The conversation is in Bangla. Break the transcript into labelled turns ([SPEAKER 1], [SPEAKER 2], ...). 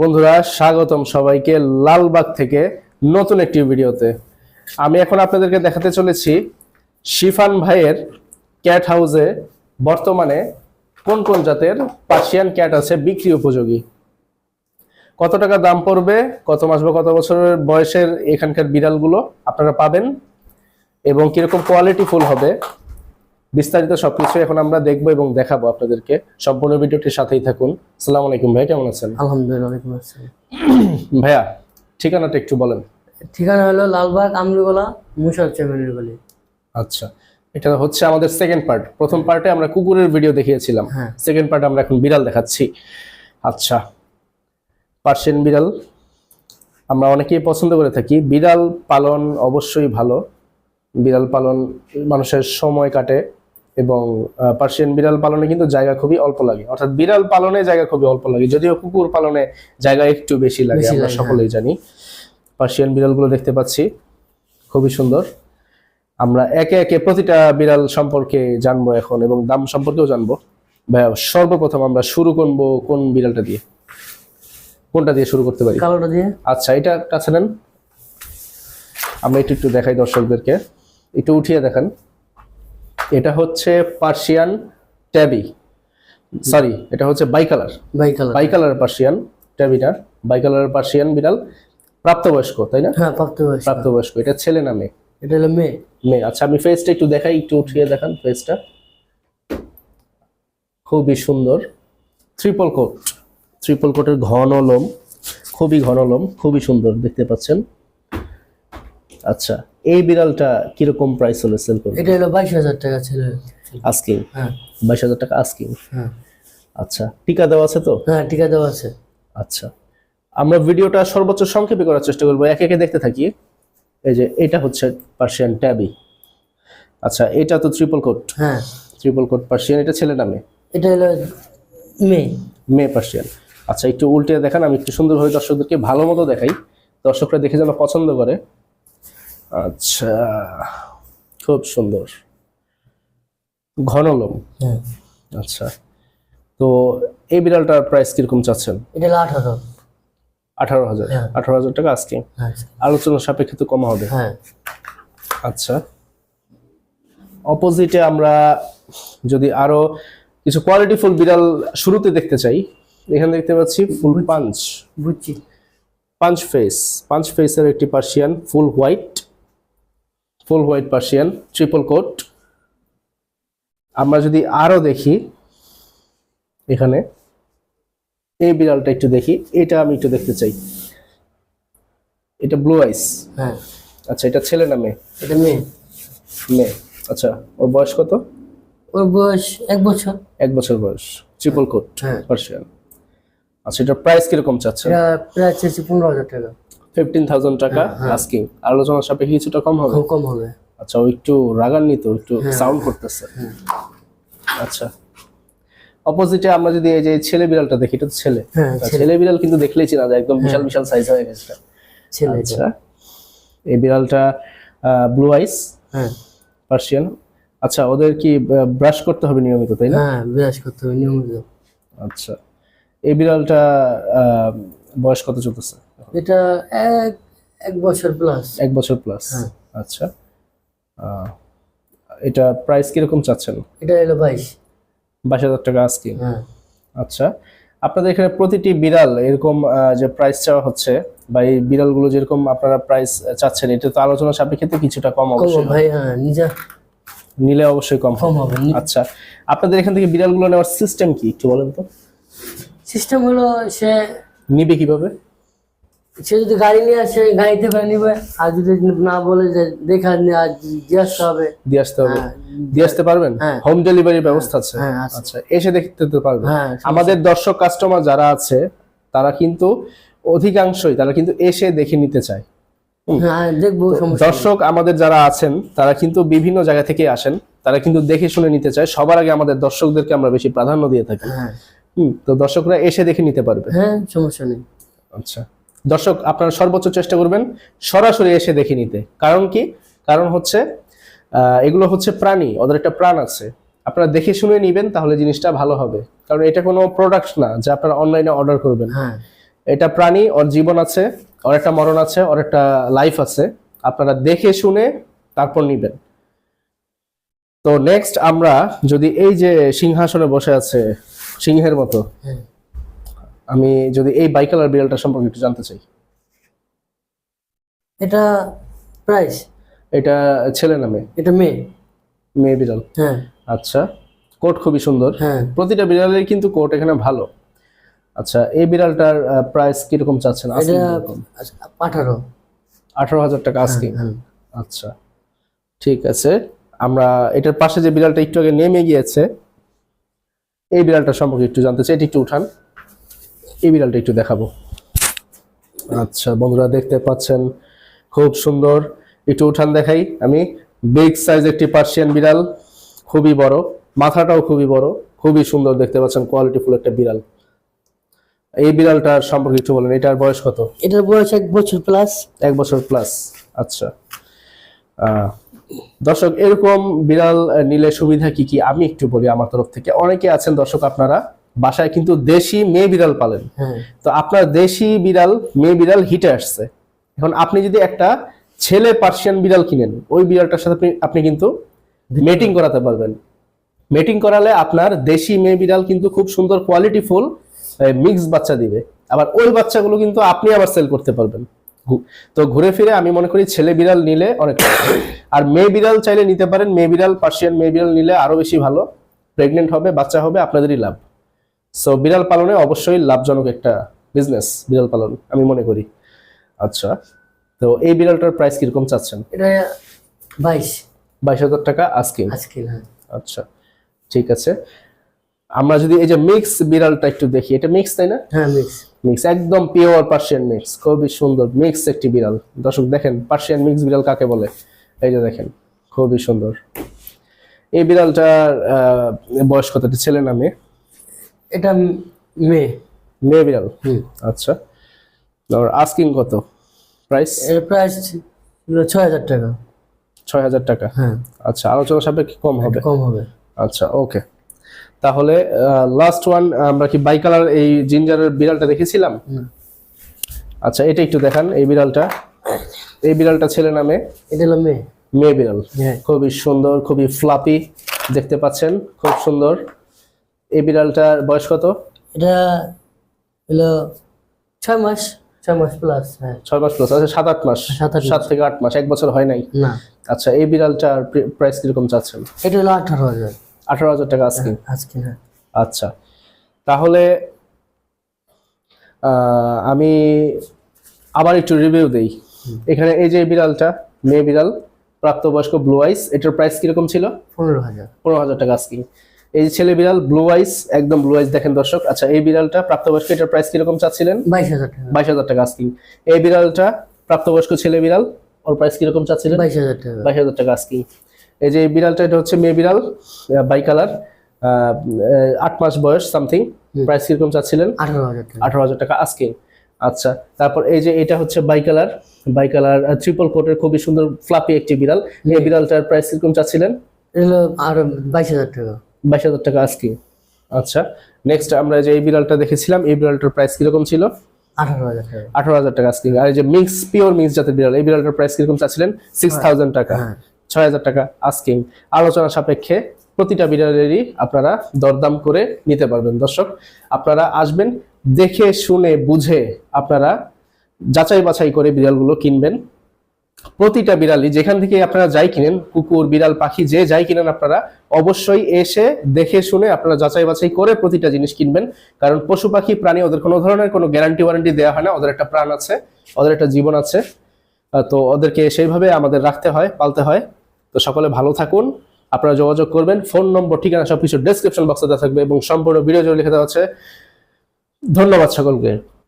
[SPEAKER 1] বন্ধুরা, স্বাগতম সবাইকে লালবাগ থেকে নতুন একটি ভিডিওতে। আমি এখন আপনাদেরকে দেখাতে চলেছি শিফান ভাইয়ের ক্যাট হাউসে বর্তমানে কোন কোন জাতের পার্সিয়ান ক্যাট আছে বিক্রি উপযোগী। কত টাকা দাম পড়বে, কত মাস বা কত বছরের বয়সের এখানকার বিড়ালগুলো আপনারা পাবেন এবং কীরকম কোয়ালিটি ফুল হবে বিস্তারিত সবকিছু এখন আমরা দেখব এবং দেখাবো আপনাদেরকে। সম্পূর্ণ ভিডিওটির সাথেই থাকুন। আসসালামু আলাইকুম ভাই কেমন আছেন?
[SPEAKER 2] আলহামদুলিল্লাহ
[SPEAKER 1] ভাইয়া ঠিকানাটা একটু বলেন।
[SPEAKER 2] ঠিকানা হলো লালবাগ আমরিগোলা মুশার গলি।
[SPEAKER 1] আচ্ছা এটা হচ্ছে আমাদের সেকেন্ড পার্ট প্রথম পার্টে আমরা কুকুরের ভিডিও দেখিয়েছিলাম।
[SPEAKER 2] হ্যাঁ।
[SPEAKER 1] সেকেন্ড পার্টে আমরা এখন বিড়াল দেখাচ্ছি। আচ্ছা পার্সিয়ান বিড়াল। আমরা অনেকেই পছন্দ করে থাকি। বিড়াল পালন অবশ্যই ভালো। বিড়াল পালন মানুষের সময় কাটে। এবং পার্সিয়ান বিড়াল পালনে কিন্তু জায়গা খুবই অল্প লাগে। অর্থাৎ বিড়াল পালনে জায়গা খুবই অল্প লাগে। যদিও কুকুর পালনে জায়গা একটু বেশি লাগে আমরা সকলেই জানি। পার্সিয়ান বিড়ালগুলো দেখতে পাচ্ছি খুবই সুন্দর। আমরা একে একে প্রতিটা বিড়াল সম্পর্কে জানব এখন এবং দাম সম্পর্কেও জানব। ভাইয়া সর্বপ্রথম আমরা শুরু করব কোন বিড়ালটা দিয়ে? কোনটা দিয়ে শুরু করতে পারি?
[SPEAKER 2] কালোটা দিয়ে?
[SPEAKER 1] আচ্ছা এটা কাছে নেন। আমরা একটু একটু দেখাই দর্শকদেরকে। একটু উঠিয়ে দেখান। এটা হচ্ছে পার্সিয়ান ট্যাবি। সরি এটা হচ্ছে bicolour
[SPEAKER 2] bicolour
[SPEAKER 1] bicolour Persian ট্যাবিটা। বাই কালার পার্সিয়ান বিড়াল প্রাপ্তবয়স্ক তাই না?
[SPEAKER 2] হ্যাঁ প্রাপ্ত বয়স
[SPEAKER 1] প্রাপ্তবয়স্ক। এটা ছেলে না মেয়ে?
[SPEAKER 2] এটা হলো মেয়ে।
[SPEAKER 1] মেয়ে। আচ্ছা আমি ফেসটা একটু দেখাই একটু উঠিয়ে দেখান ফেসটা খুবই সুন্দর। ট্রিপল কোট ট্রিপল কোটের ঘন লোম। খুবই ঘন লোম খুবই সুন্দর দেখতে পাচ্ছেন? আচ্ছা। এই বিড়ালটা কীরকম প্রাইস হলে সেল করবে
[SPEAKER 2] এটা হলো বাইশ হাজার টাকা ছিল।
[SPEAKER 1] আস্কিং
[SPEAKER 2] হ্যাঁ।
[SPEAKER 1] বাইশ হাজার টাকা আস্কিং
[SPEAKER 2] হ্যাঁ।
[SPEAKER 1] আচ্ছা টিকা দেওয়া আছে তো?
[SPEAKER 2] হ্যাঁ টিকা দেওয়া আছে।
[SPEAKER 1] আচ্ছা আমরা ভিডিওটা সর্বোচ্চ সংক্ষেপে করার চেষ্টা করব। একে একে দেখতে থাকি। এই যে এটা হচ্ছে পার্সিয়ান ট্যাবি আচ্ছা এটা তো ট্রিপল কোট
[SPEAKER 2] হ্যাঁ।
[SPEAKER 1] ট্রিপল কোট পার্সিয়ান এটা ছেলে নামে
[SPEAKER 2] এটা হলো মেয়ে।
[SPEAKER 1] মেয়ে পার্সিয়ান আচ্ছা একটু উল্টে দেখান আমি একটু সুন্দরভাবে দর্শকদেরকে ভালো মতো দেখাই। দর্শকরা দেখে যেন পছন্দ করে। আচ্ছা খুব সুন্দর। ঘন লোম
[SPEAKER 2] হ্যাঁ।
[SPEAKER 1] আচ্ছা তো এই বিড়ালটার প্রাইস কীরকম চাচ্ছেন?
[SPEAKER 2] এটা হলো আঠারো।
[SPEAKER 1] আঠারো হাজার।
[SPEAKER 2] হ্যাঁ।
[SPEAKER 1] আঠারো হাজার টাকা আজকে
[SPEAKER 2] হ্যাঁ
[SPEAKER 1] আলোচনার সাপেক্ষে তো কমা হবে।
[SPEAKER 2] হ্যাঁ।
[SPEAKER 1] আচ্ছা অপোজিটে আমরা যদি আরও কিছু কোয়ালিটি ফুল বিড়াল শুরুতে দেখতে চাই এখানে দেখতে পাচ্ছি ফুল পাঞ্চ
[SPEAKER 2] বুঝছি।
[SPEAKER 1] পাঞ্চ ফেস পাঞ্চ ফেসের একটি Persian full white full white Persian triple coat আমরা যদি আরও দেখি এখানে এই বিড়ালটা একটু দেখি এটা আমি একটু দেখতে চাই। এটা ব্লু আইস
[SPEAKER 2] হ্যাঁ।
[SPEAKER 1] আচ্ছা এটা ছেলে না মেয়ে?
[SPEAKER 2] এটা মেয়ে।
[SPEAKER 1] মেয়ে। আচ্ছা ওর বয়স কত?
[SPEAKER 2] ওর বয়স এক বছর।
[SPEAKER 1] এক বছর বয়স। ট্রিপল কোট
[SPEAKER 2] হ্যাঁ।
[SPEAKER 1] পার্সিয়ান আচ্ছা এটার প্রাইস কীরকম চাচ্ছে
[SPEAKER 2] প্রায় চেয়েছি পনেরো হাজার টাকা।
[SPEAKER 1] ফিফটিন থাউজেন্ড টাকা
[SPEAKER 2] হ্যাঁ,
[SPEAKER 1] আস্কিং আলোচনার সাপেক্ষে কিছুটা কম হবে?
[SPEAKER 2] কম হবে।
[SPEAKER 1] আচ্ছা ও একটু রাগান্বিত একটু
[SPEAKER 2] হ্যাঁ।
[SPEAKER 1] সাউন্ড করতেছে। আচ্ছা। অপোজিটে আমরা যদি এই যে ছেলে বিড়ালটা দেখি এটা তো ছেলে।
[SPEAKER 2] হ্যাঁ
[SPEAKER 1] ছেলে। বিড়াল কিন্তু দেখলেই চেনা যায় একদম বিশাল বিশাল সাইজ হয়ে গেছে।
[SPEAKER 2] ছেলে
[SPEAKER 1] আচ্ছা। এই বিড়ালটা ব্লু আইস
[SPEAKER 2] হ্যাঁ।
[SPEAKER 1] পার্সিয়ান আচ্ছা ওদের কি ব্রাশ করতে হবে নিয়মিত তাই না?
[SPEAKER 2] হ্যাঁ বিরাজ করতে হবে নিয়মিত।
[SPEAKER 1] আচ্ছা। এই বিড়ালটা বয়স কত চলতেছে?
[SPEAKER 2] এটা এক এক বছর প্লাস
[SPEAKER 1] এক বছর প্লাস
[SPEAKER 2] হ্যাঁ।
[SPEAKER 1] আচ্ছা। এটা প্রাইস কীরকম চাচ্ছেন?
[SPEAKER 2] এটা হলো বাইশ।
[SPEAKER 1] বাইশ হাজার টাকা আস্কিং
[SPEAKER 2] হ্যাঁ।
[SPEAKER 1] আচ্ছা। আপনাদের এখানে প্রতিটি বিড়াল এরকম যে প্রাইস চাওয়া হচ্ছে বা এই বিড়ালগুলো যেরকম আপনারা প্রাইস চাচ্ছেন এটা তো আলোচনা সাপেক্ষে তো কিছুটা কম অবশ্যই।
[SPEAKER 2] ভাই হ্যাঁ নিজে
[SPEAKER 1] নিলে অবশ্যই কম
[SPEAKER 2] কম হবে
[SPEAKER 1] আচ্ছা। আপনাদের এখান থেকে বিড়ালগুলো নেওয়ার সিস্টেম কি? একটু বলেন তো।
[SPEAKER 2] সিস্টেম হলো সে
[SPEAKER 1] নিবে কীভাবে?
[SPEAKER 2] সে যদি গাড়ি নিয়ে আসে গাড়িতে করে নিবে। আর যদি না বলে যে দেখা দিয়ে আসতে হবে।
[SPEAKER 1] দিয়ে আসতে হবে।
[SPEAKER 2] হ্যাঁ,
[SPEAKER 1] দিয়ে আসতে পারবেন?
[SPEAKER 2] হ্যাঁ।
[SPEAKER 1] হোম ডেলিভারির ব্যবস্থা আছে।
[SPEAKER 2] হ্যাঁ আছে।
[SPEAKER 1] আচ্ছা এসে দেখতে পারবেন।
[SPEAKER 2] হ্যাঁ
[SPEAKER 1] আমাদের দর্শক কাস্টমার যারা আছে তারা কিন্তু অধিকাংশই তারা কিন্তু এসে দেখে নিতে চায়।
[SPEAKER 2] হ্যাঁ দেখব
[SPEAKER 1] দর্শক আমাদের যারা আছেন তারা কিন্তু বিভিন্ন জায়গা থেকে আসেন। তারা কিন্তু দেখে শুনে নিতে চায়। সবার আগে আমাদের দর্শকদেরকে আমরা বেশি প্রাধান্য দিয়ে থাকি।
[SPEAKER 2] হ্যাঁ।
[SPEAKER 1] হুম তো দর্শকরা এসে দেখে নিতে পারবে।
[SPEAKER 2] হ্যাঁ সমস্যা নেই।
[SPEAKER 1] আচ্ছা। দর্শক আপনারা সর্বোচ্চ চেষ্টা করবেন সরাসরি এসে দেখে নিতে। কারণ কি? কারণ হচ্ছে এগুলো হচ্ছে প্রাণী ওদের একটা প্রাণ আছে। আপনারা দেখে শুনে নিবেন তাহলে জিনিসটা ভালো হবে। কারণ এটা কোনো প্রোডাক্ট না যে আপনারা অনলাইনে অর্ডার করবেন।
[SPEAKER 2] হ্যাঁ।
[SPEAKER 1] এটা প্রাণী ওর জীবন আছে ওর একটা মরণ আছে ওর একটা লাইফ আছে। আপনারা দেখে শুনে তারপর নিবেন। তো নেক্সট আমরা যদি এই যে সিংহাসনে বসে আছে সিংহের মতো।
[SPEAKER 2] হ্যাঁ।
[SPEAKER 1] আমি যদি এই বাইকালার বিড়ালটা সম্পর্কে একটু জানতে চাই।
[SPEAKER 2] এটা প্রাইস
[SPEAKER 1] এটা ছেলে নামে
[SPEAKER 2] এটা মেয়ে।
[SPEAKER 1] মেয়ে বিড়াল।
[SPEAKER 2] হ্যাঁ।
[SPEAKER 1] আচ্ছা কোট খুবই সুন্দর।
[SPEAKER 2] হ্যাঁ।
[SPEAKER 1] প্রতিটা বিড়ালের কিন্তু কোট এখানে ভালো। আচ্ছা এই বিড়ালটার প্রাইস কীরকম চাচ্ছেন?
[SPEAKER 2] আঠারো।
[SPEAKER 1] আঠারো হাজার টাকা আজকে
[SPEAKER 2] হ্যাঁ।
[SPEAKER 1] আচ্ছা ঠিক আছে। আমরা এটার পাশে যে বিড়ালটা একটু আগে নেমে গিয়েছে এই বিড়ালটা সম্পর্কে একটু জানতে চাই এটা একটু উঠান। এই বিড়ালটা একটু দেখাবো। আচ্ছা বন্ধুরা দেখতে পাচ্ছেন খুব সুন্দর। একটু উঠান দেখাই আমি। বিগ সাইজ একটি পার্সিয়ান বিড়াল খুবই বড়। মাথাটাও খুবই বড় খুবই সুন্দর দেখতে পাচ্ছেন কোয়ালিটিফুল একটা বিড়াল। এই বিড়ালটার সম্পর্কে একটু বলেন এটার বয়স কত?
[SPEAKER 2] এটার বয়স এক বছর প্লাস
[SPEAKER 1] এক বছর প্লাস আচ্ছা। আহ, দর্শক এরকম বিড়াল নিলে সুবিধা কি কি? আমি একটু বলি আমার তরফ থেকে। অনেকে আছেন দর্শক আপনারা বাসায় কিন্তু দেশি মেয়ে বিড়াল পালেন।
[SPEAKER 2] হ্যাঁ।
[SPEAKER 1] তো আপনার দেশি বিড়াল মেয়ে বিড়াল হিটে আসছে। এখন আপনি যদি একটা ছেলে পার্সিয়ান বিড়াল কিনেন ওই বিড়ালটার সাথে আপনি কিন্তু মেটিং করাতে পারবেন। মেটিং করালে আপনার দেশি মেয়ে বিড়াল কিন্তু খুব সুন্দর কোয়ালিটিফুল মিক্স বাচ্চা দিবে। আবার ওই বাচ্চাগুলো কিন্তু আপনি আবার সেল করতে পারবেন। তো ঘুরে ফিরে আমি মনে করি ছেলে বিড়াল নিলে অনেক আর মেয়ে বিড়াল চাইলে নিতে পারেন। মেয়ে বিড়াল পার্সিয়ান মেয়ে বিড়াল নিলে আরও বেশি ভালো। প্রেগনেন্ট হবে বাচ্চা হবে আপনাদেরই লাভ। সো বিড়াল পালনে অবশ্যই লাভজনক একটা বিজনেস বিড়াল পালন আমি মনে করি। আচ্ছা তো এই বিড়ালটার প্রাইস কীরকম চাচ্ছেন?
[SPEAKER 2] এটা বাইশ।
[SPEAKER 1] বাইশ হাজার টাকা আজকে
[SPEAKER 2] আজকে হ্যাঁ।
[SPEAKER 1] আচ্ছা ঠিক আছে। আমরা যদি এই যে মিক্স বিড়ালটা একটু দেখি এটা মিক্স তাই না?
[SPEAKER 2] হ্যাঁ মিক্স
[SPEAKER 1] মিক্স একদম পিওর পার্সিয়ান মিক্স খুবই সুন্দর মিক্স একটি বিড়াল। দর্শক দেখেন পার্সিয়ান মিক্স বিড়াল কাকে বলে? এই যে দেখেন খুবই সুন্দর। এই বিড়ালটার বয়স এটা ছেলে নামে
[SPEAKER 2] এটা মেয়ে।
[SPEAKER 1] মেয়ে বিড়াল?
[SPEAKER 2] হুম।
[SPEAKER 1] আচ্ছা। আর আস্কিং কত? প্রাইস
[SPEAKER 2] এর প্রাইস ছয় হাজার টাকা।
[SPEAKER 1] ছয় হাজার টাকা।
[SPEAKER 2] হ্যাঁ।
[SPEAKER 1] আচ্ছা আলোচনা সাপেক্ষে কম হবে।
[SPEAKER 2] কম হবে।
[SPEAKER 1] আচ্ছা ওকে তাহলে লাস্ট ওয়ান আমরা কি বাই কালার এই জিঞ্জারের বিড়ালটা দেখেছিলাম? আচ্ছা এটা একটু দেখান এই বিড়ালটা। এই বিড়ালটা ছেলে নামে
[SPEAKER 2] এটা হলো মেয়ে।
[SPEAKER 1] মেয়ে বিড়াল।
[SPEAKER 2] হ্যাঁ।
[SPEAKER 1] খুবই সুন্দর খুবই ফ্লাপি দেখতে পাচ্ছেন খুব সুন্দর। এই বিড়ালটার বয়স কত?
[SPEAKER 2] এটা হলো ছয় মাস ছয় মাস প্লাস হ্যাঁ।
[SPEAKER 1] ছয় মাস প্লাস আচ্ছা সাত আট মাস।
[SPEAKER 2] সাত আট
[SPEAKER 1] সাত থেকে আট মাস এক বছর হয় নাই?
[SPEAKER 2] না।
[SPEAKER 1] আচ্ছা এই বিড়ালটার প্রাইস কীরকম চাচ্ছেন?
[SPEAKER 2] এটা হলো আঠারো হাজার।
[SPEAKER 1] আঠারো হাজার টাকা আজকে।
[SPEAKER 2] আজকে হ্যাঁ।
[SPEAKER 1] আচ্ছা। তাহলে আমি আবার একটু রিভিউ দেই। এখানে এই যে বিড়ালটা মেয়ে বিড়াল প্রাপ্তবয়স্ক ব্লু আইস এটার প্রাইস কীরকম ছিল?
[SPEAKER 2] পনেরো হাজার।
[SPEAKER 1] পনেরো হাজার টাকা আজকে এই যে ছেলে বিড়াল ব্লু আইস একদম ব্লু আইস দেখেন দর্শক। আচ্ছা এই বিড়ালটা প্রাপ্তবয়স্ক এটার প্রাইস কীরকম চাচ্ছিলেন?
[SPEAKER 2] বাইশ হাজার টাকা।
[SPEAKER 1] বাইশ হাজার টাকা আজকে এই বিড়ালটা প্রাপ্তবয়স্ক ছেলে বিড়াল ওর প্রাইস কীরকম চাচ্ছিলেন?
[SPEAKER 2] বাইশ হাজার টাকা।
[SPEAKER 1] বাইশ হাজার টাকা এই যে এই বিড়ালটা এটা হচ্ছে মেয়ে বিড়াল বাই কালার আট মাস বয়স সামথিং প্রাইস কীরকম চাচ্ছিলেন?
[SPEAKER 2] আঠারো হাজার টাকা।
[SPEAKER 1] আঠারো হাজার টাকা আজকে। আচ্ছা তারপর এই যে এটা হচ্ছে bicolour bicolour triple কোটের খুবই সুন্দর ফ্লাপি একটি বিড়াল। এই বিড়ালটার প্রাইস কীরকম চাচ্ছিলেন?
[SPEAKER 2] আরও বাইশ হাজার টাকা।
[SPEAKER 1] বাইশ হাজার টাকা আজকে। আচ্ছা নেক্সট আমরা যে এই বিড়ালটা দেখেছিলাম এই বিড়ালটার প্রাইস কীরকম ছিল?
[SPEAKER 2] আঠারো হাজার টাকা।
[SPEAKER 1] হাজার টাকা আজকে। আর এই যে মিক্স পিওর মিক্স জাতের বিড়াল এই বিড়ালটার প্রাইস কীরকম চাচ্ছিলেন? সিক্স থাউজেন্ড টাকা।
[SPEAKER 2] হ্যাঁ।
[SPEAKER 1] ছয় হাজার টাকা আস্কিং আলোচনা সাপেক্ষে প্রতিটা বিড়ালেরই আপনারা দরদাম করে নিতে পারবেন। দর্শক, আপনারা আসবেন, দেখে, শুনে, বুঝে আপনারা যাচাই বাছাই করে বিড়ালগুলো কিনবেন। প্রতিটা বিড়ালই যেখান থেকে আপনারা যাই কিনেন, কুকুর, বিড়াল, পাখি, যে যাই কিনেন আপনারা, অবশ্যই এসে দেখে, শুনে আপনারা যাচাই বাছাই করে প্রতিটা জিনিস কিনবেন। কারণ পশু, পাখি, প্রাণী, ওদের কোনো ধরনের কোনো গ্যারান্টি ওয়ারেন্টি দেওয়া হয় না। ওদের একটা প্রাণ আছে, ওদের একটা জীবন আছে। তো ওদেরকে সেইভাবে আমাদের রাখতে হয়, পালতে হয়। তো সকলে ভালো থাকুন। আপনারা যোগাযোগ করবেন। ফোন নম্বর, ঠিকানা সবকিছু ডেসক্রিপশন বক্সে দেওয়া থাকবে এবং সম্পূর্ণ ভিডিও লিখে দেওয়া আছে। ধন্যবাদ সকলকে।